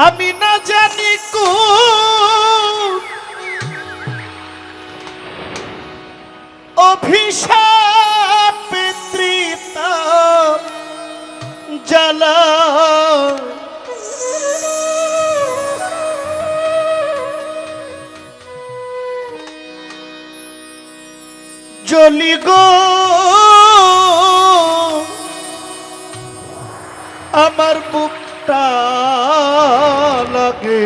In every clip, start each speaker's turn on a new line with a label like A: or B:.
A: আমি না জানি কো অভিশাপ জ্বালা জলি গো আমার বুকটা থাকে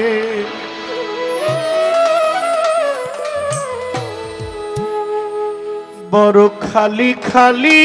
A: বড় খালি খালি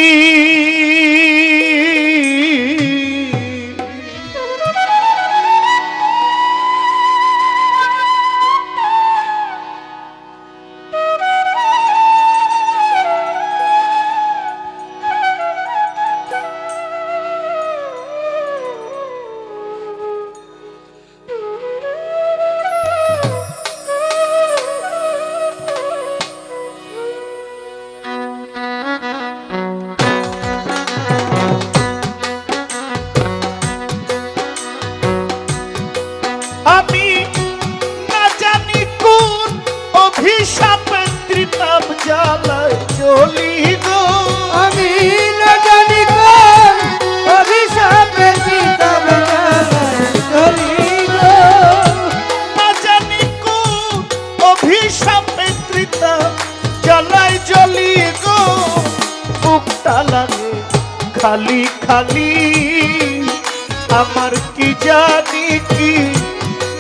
A: আমার কি জানি কি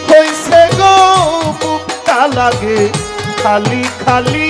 A: হইছে গো মুখটা লাগে খালি খালি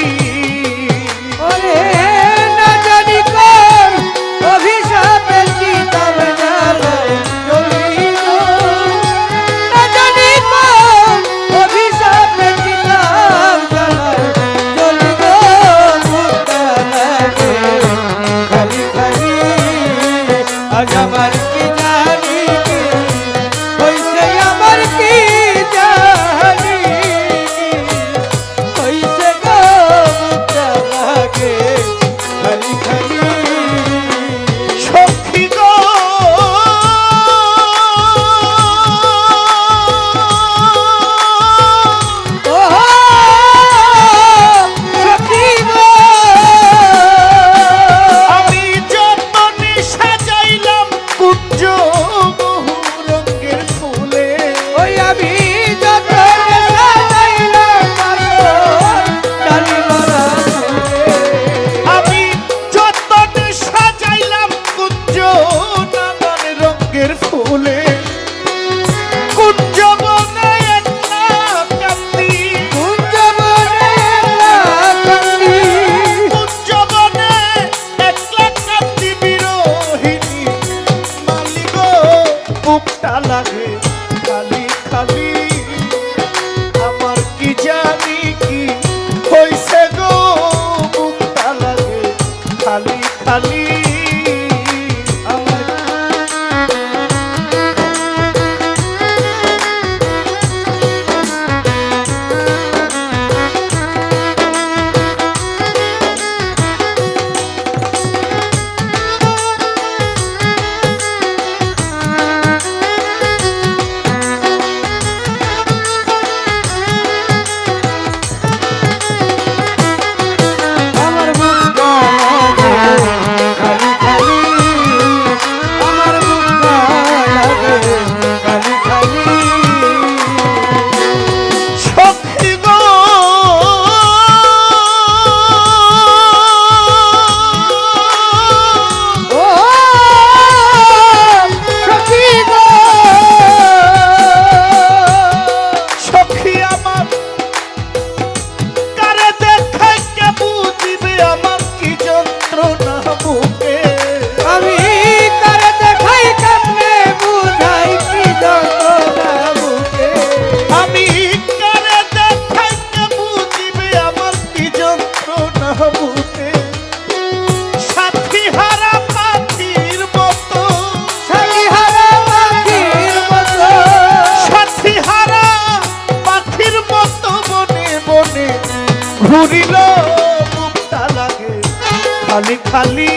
B: খালি খালি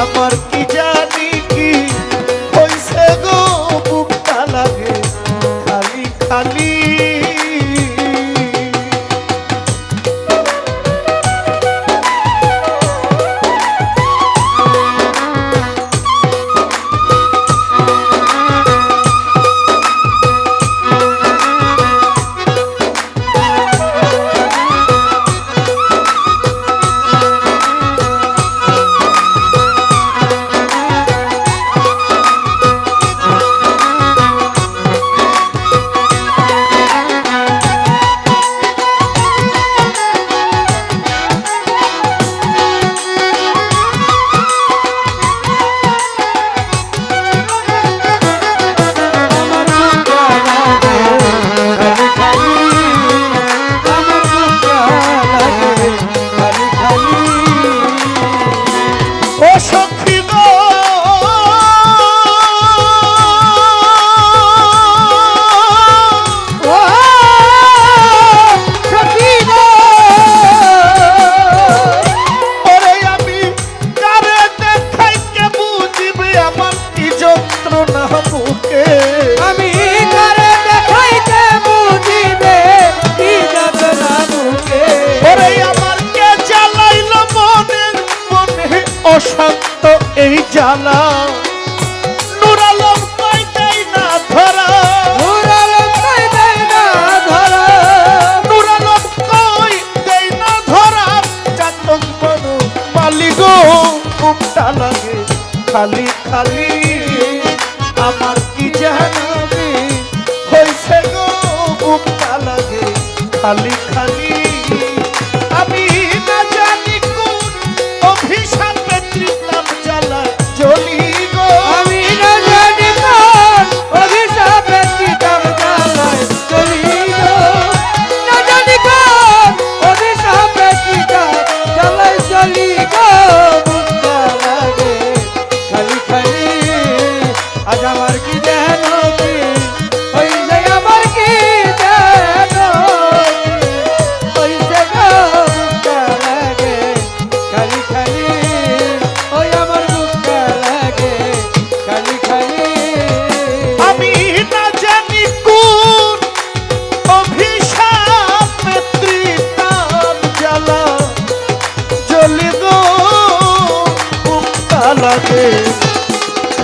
B: আমার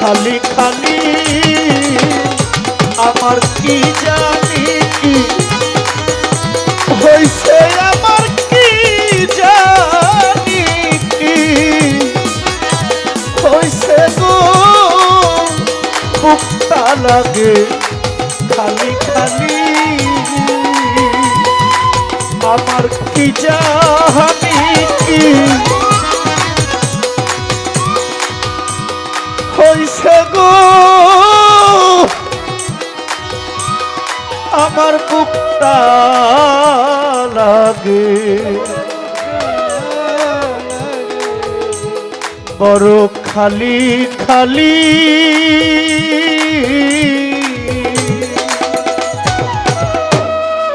B: খালি খালি,
A: আমার কি জানি
B: কি? হয়েছে আমার কি
A: জানি কি? হয়েছে গো মুক্তা লাগে খালি খালি। আমার কি জানি কি? হইছে গো। আমার বুকটা লাগে। বড় খালি খালি।